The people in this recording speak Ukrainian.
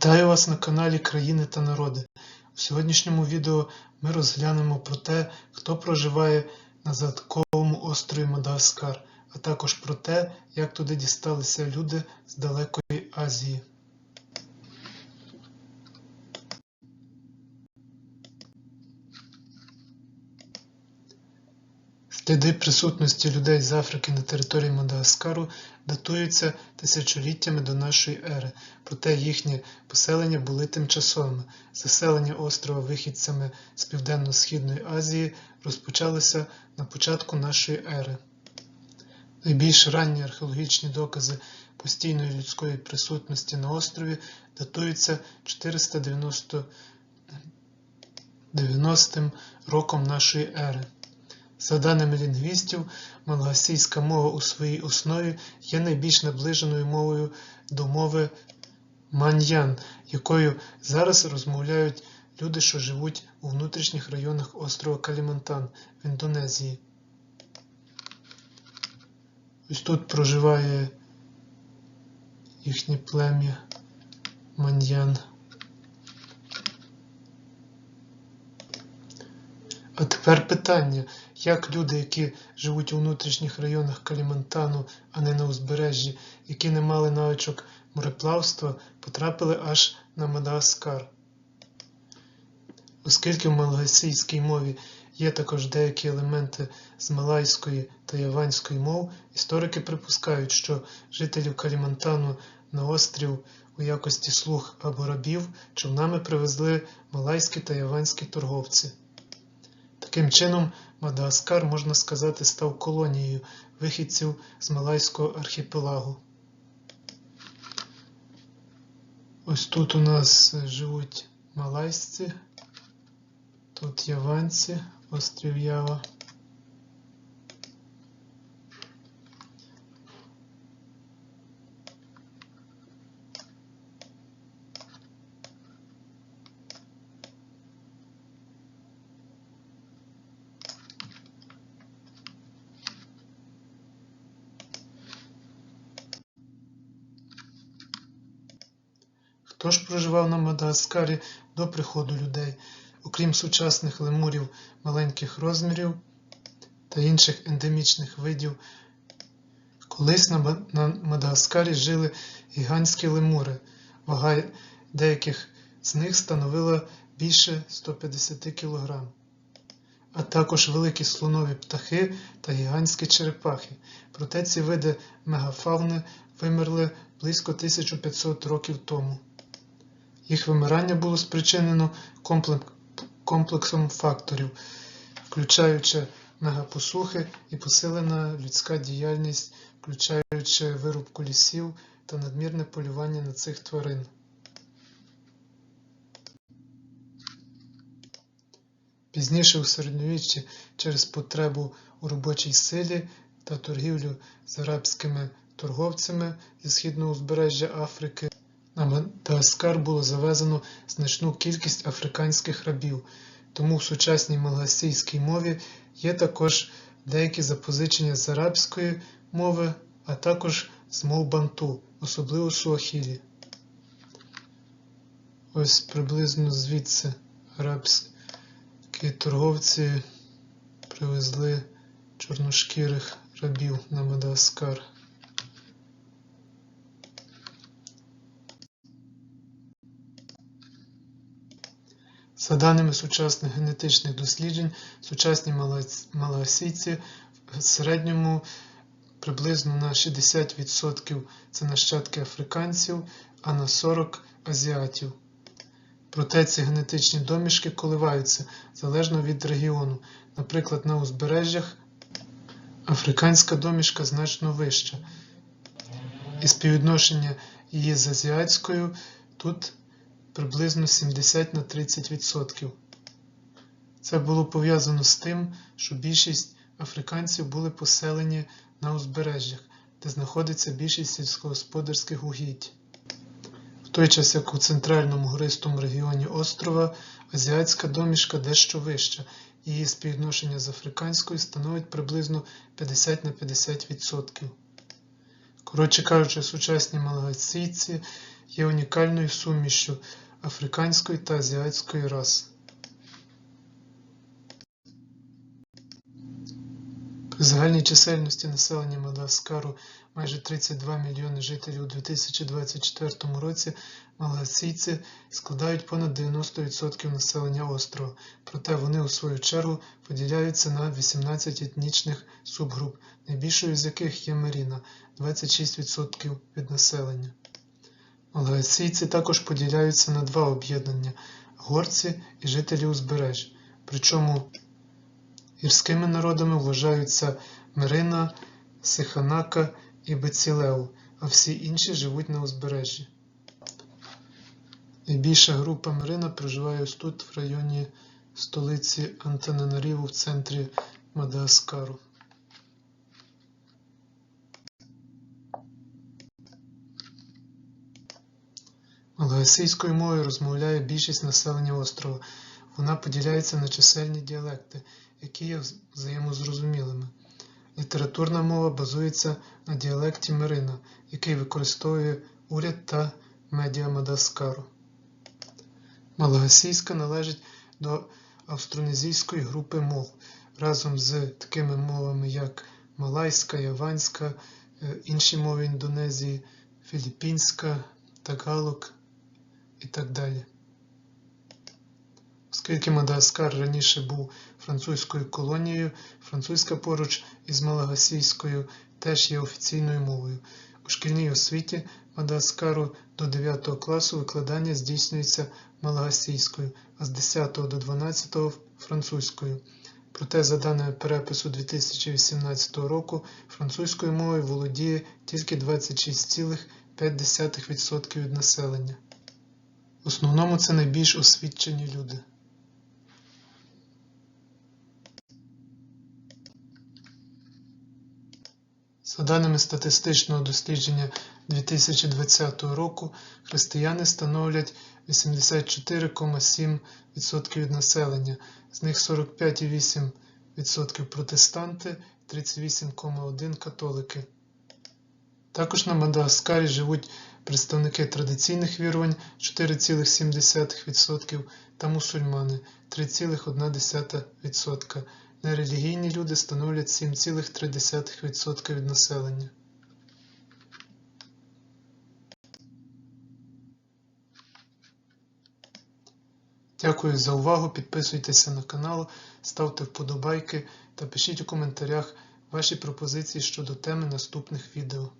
Вітаю вас на каналі Країни та Народи. У сьогоднішньому відео ми розглянемо про те, хто проживає на загадковому острові Мадагаскар, а також про те, як туди дісталися люди з далекої Азії. Сліди присутності людей з Африки на території Мадагаскару датуються тисячоліттями до нашої ери, проте їхнє поселення були тимчасовими. Заселення острова вихідцями з Південно-Східної Азії розпочалося на початку нашої ери. Найбільш ранні археологічні докази постійної людської присутності на острові датуються 490 90 роком нашої ери. За даними лінгвістів, малгасійська мова у своїй основі є найбільш наближеною мовою до мови маньян, якою зараз розмовляють люди, що живуть у внутрішніх районах острова Калімантан в Індонезії. Ось тут проживає їхнє плем'я маньян. А тепер питання, як люди, які живуть у внутрішніх районах Калімантану, а не на узбережжі, які не мали навичок мореплавства, потрапили аж на Мадагаскар. Оскільки в малгасійській мові є також деякі елементи з малайської та яванської мов, історики припускають, що жителів Калімантану на острів у якості слуг або рабів човнами привезли малайські та яванські торговці. Таким чином, Мадагаскар, можна сказати, став колонією вихідців з Малайського архіпелагу. Ось тут у нас живуть малайці, тут яванці, острів Ява. Хто ж проживав на Мадагаскарі до приходу людей, окрім сучасних лемурів маленьких розмірів та інших ендемічних видів? Колись на на Мадагаскарі жили гігантські лемури, вага деяких з них становила більше 150 кг, а також великі слонові птахи та гігантські черепахи. Проте ці види мегафауни вимерли близько 1500 років тому. Їх вимирання було спричинено комплек- комплексом факторів, включаючи мегапосухи і посилена людська діяльність, включаючи вирубку лісів та надмірне полювання на цих тварин. Пізніше у середньовіччі через потребу у робочій силі та торгівлю з арабськими торговцями зі східного узбережжя Африки на Мадагаскар було завезено значну кількість африканських рабів, тому в сучасній малгасійській мові є також деякі запозичення з арабської мови, а також з мов банту, особливо суахілі. Ось приблизно звідси арабські торговці привезли чорношкірих рабів на Мадагаскар. За даними сучасних генетичних досліджень, сучасні малоасійці в середньому приблизно на 60% це нащадки африканців, а на 40% азіатів. Проте ці генетичні домішки коливаються залежно від регіону. Наприклад, на узбережжях африканська домішка значно вища, і співвідношення її з азіатською тут приблизно 70 на 30%. Це було пов'язано з тим, що більшість африканців були поселені на узбережжях, де знаходиться більшість сільськогосподарських угідь. В той час як у центральному гористому регіоні острова азіатська домішка дещо вища, її співвідношення з африканською становить приблизно 50 на 50%. Коротше кажучи, сучасні малайційці є унікальною сумішчю африканської та азіатської рас. При загальній чисельності населення Мадагаскару майже 32 мільйони жителів у 2024 році малагасійці складають понад 90% населення острова, проте вони у свою чергу поділяються на 18 етнічних субгруп, найбільшою з яких є Маріна 26% від населення. Малагасійці також поділяються на два об'єднання горці і жителі узбережжя, причому гірськими народами вважаються Мерина, Сиханака і Бецілеу, а всі інші живуть на узбережжі. Найбільша група Мерина проживає ось тут, в районі столиці Антананаріву в центрі Мадагаскару. Малагасійською мовою розмовляє більшість населення острова. Вона поділяється на чисельні діалекти, які є взаємозрозумілими. Літературна мова базується на діалекті Мерина, який використовує уряд та медіа Мадагаскару. Малагасійська належить до австронезійської групи мов разом з такими мовами, як малайська, яванська, е, інші мови Індонезії, філіппінська, тагалок і так далі. Оскільки Мадагаскар раніше був французькою колонією, французька поруч із малагасійською теж є офіційною мовою. У шкільній освіті Мадагаскару до 9 класу викладання здійснюється малагасійською, а з 10 до 12 французькою. Проте, за даними перепису 2018 року, французькою мовою володіє тільки 26,5% від населення. В основному це найбільш освічені люди. За даними статистичного дослідження 2020 року, християни становлять 84,7% від населення, з них 45,8% протестанти, 38,1% католики. Також на Мадагаскарі живуть представники традиційних вірувань 4,7% та мусульмани 3,1%. Нерелігійні люди становлять 7,3% від населення. Дякую за увагу. Підписуйтеся на канал, ставте вподобайки та пишіть у коментарях ваші пропозиції щодо теми наступних відео.